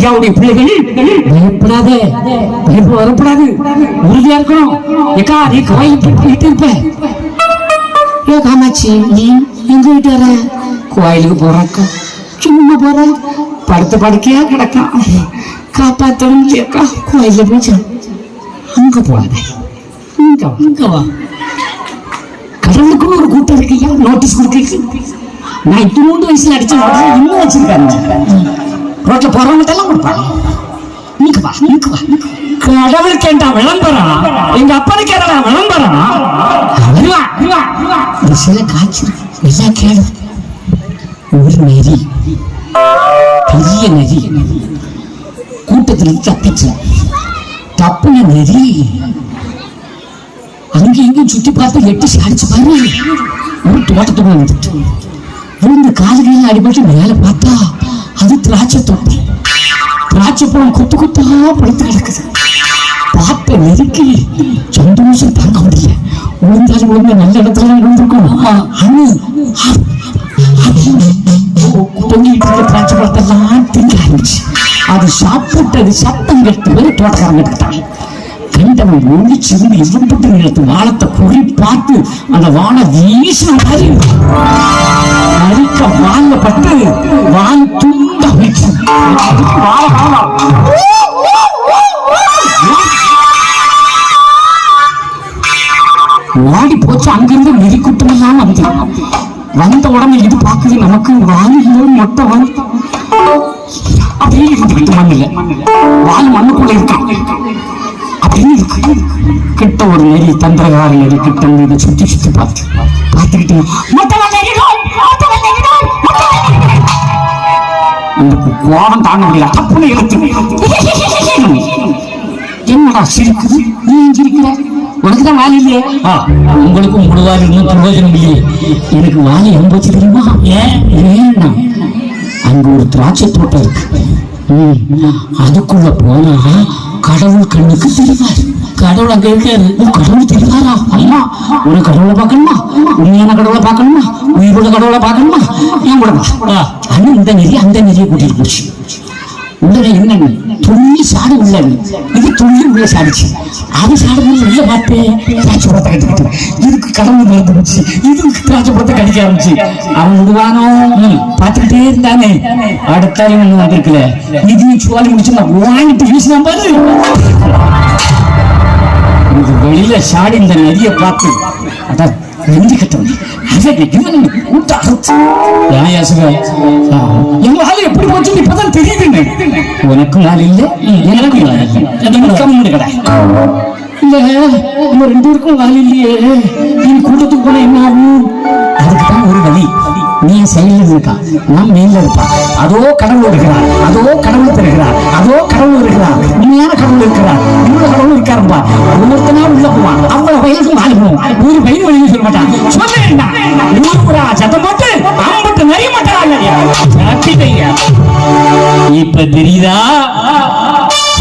ஐயாவுடைய பிள்ளைகள் பயப்படாதே. பயப்பு வரப்படாது. உறுதியா இருக்கணும். ஏக்கா நீ கோயில் இருப்ப. ஏ காமாட்சி நீ எங்க வீட்டு வர கோயிலுக்கு போறக்கா. சும்மா போற. படுத்த படுக்கையா கிடக்கான் காப்பாத்தணும் இல்லையாக்கா. கோயில போச்சு அங்க போகாத இங்க இங்க வா. கடவுளுக்குன்னு ஒரு கூட்டம் இருக்கு இருக்கையா நோட்டீஸ் கொடுக்க நான் இட்டு வயசுல அடிச்ச இன்னும் வச்சிருக்காங்க. ரோட்டில் போகிறவங்கள்ட்டெல்லாம் கொடுப்பாங்க நீக்கு வா நீக்கு வா ஏன்டா விளம்பரம். எங்க அப்பனு கேட்டா விளம்பரம். ஒரு சில காட்சி எல்லாம் கேளு. ஒரு நெறி. பெரிய நெறி. கூட்டத்துல தப்பிச்சு. தப்புன நெறி. அங்க எங்கேயும் சுத்தி பார்த்து எட்டு சாடிச்சு பாரு. ஒரு தோட்டத்துக்குள்ள வந்துட்டு. விழுந்து காலுகையில் அடிபட்டு மேல பார்த்தா அது திராட்சை தோட்டம் திராட்சை பழம் கொத்து கொத்தா படுத்து கிடக்குது. பார்த்த நெருக்கி சந்தோஷம் தாங்க முடியல. விழுந்தாலும் விழுந்த நல்ல இடத்துல விழுந்திருக்கும் அணு தொங்கிட்டு இருக்க திராட்சை பழத்தெல்லாம் திங்க ஆரம்பிச்சு. அது சாப்பிட்டது சத்தம் கேட்டு போய் தோட்டக்காரங்க எடுத்தாங்க கண்டவன் ஒழிச்சிருந்து எவ்வளவு நிலத்து வானத்தை குறி பார்த்து அந்த வானம் வீசின மாதிரி. அடிக்க வால்ல பட்டு வால் துண்ட ஓடி போச்சு அங்கிருந்து நெறிக்குட்டம் எல்லாம் வந்து. வந்த உடனே இது பார்க்குது நமக்கு வால் மொட்டை வந்து அப்படியே இருந்துக்கிட்டு மண்ணில். வால் மண்ணுக்குள்ள இருக்கான் அப்படின்னு இருக்கு. கிட்ட ஒரு நெறி தந்திரகார நெறி கிட்ட இதை சுத்தி சுத்தி பார்த்து பார்த்துக்கிட்டு மொட்டை வால் மொட்டை கோபம் தாங்க முடியல. தப்புன்னு என்னடா சிரிக்குது நீ ஏன் சிரிக்கிற உனக்கு தான் வாலி இல்லையே? உங்களுக்கு உங்களோட வாலி இன்னும் பிரயோஜனம் இல்லையே. எனக்கு வாலி போச்சு தெரியுமா? ஏன்? ஏன்னா அங்க ஒரு திராட்சை தோட்டம் இருக்கு. அதுக்குள்ள போனா கடவுள் கண்ணுக்கு தெரிவார் கடவுள் அங்க இருக்காரு கடவுள் தெரிவாரா? அம்மா ஒரு கடவுளை பார்க்கணுமா? உண்மையான கடவுளை பார்க்கணுமா? உயிரோட கடவுளை பார்க்கணுமா? ஏன் கூட அண்ணன் இந்த நெறி அந்த நெறியை கூட்டிட்டு போச்சு. உடனே என்னன்னு துள்ளி சாடு உள்ளது இது துள்ளி உள்ள சாடிச்சு. அது சாடும்போது உள்ள பார்த்து திராட்சை பழத்தை கட்டிக்கிட்டு. இதுக்கு கடவுள் மறந்து போச்சு. இதுக்கு திராட்சை பழத்தை கடிக்க ஆரம்பிச்சு. அவன் விடுவானோ பார்த்துக்கிட்டே இருந்தானே. அடுத்தாலே ஒண்ணு வந்திருக்குல. இதையும் சுவாலி முடிச்சு வாங்கிட்டு வீசினா பாரு. இது வெளியில சாடி இந்த நதியை பார்த்து அதான் நெஞ்சு கட்டணும் அதை இவன் கூட்ட அறுத்து ஏன் யாசுக எங்க ஆளு எப்படி போச்சு? இப்பதான் தெரியுதுன்னு. உனக்கு நாள் இல்ல? எனக்கு நாள் இல்லை. கம்மி கடை. இல்ல நம்ம ரெண்டு பேருக்கும் வேலை இல்லையே. நீ கூட்டத்துக்கு போன என்ன ஆகும்? அதுக்கு தான் ஒரு வழி. நீ சைடுல இருக்கா நான் மேல இருப்பா. அதோ கடவுள் இருக்கிறார். அதோ கடவுள் தருகிறார் அதோ கடவுள் இருக்கிறார். உண்மையான கடவுள் இருக்கிறார். இன்னொரு கடவுள் இருக்காருப்பா. ஒவ்வொருத்தனா வயலுக்கு போவோம் ஒரு வயது வழி சொல்ல மாட்டான் சொல்லேன்டா ஊருக்குடா சத்தம் போட்டு அம்பட்டு நிறைய மாட்டாங்க இப்ப தெரியுதா?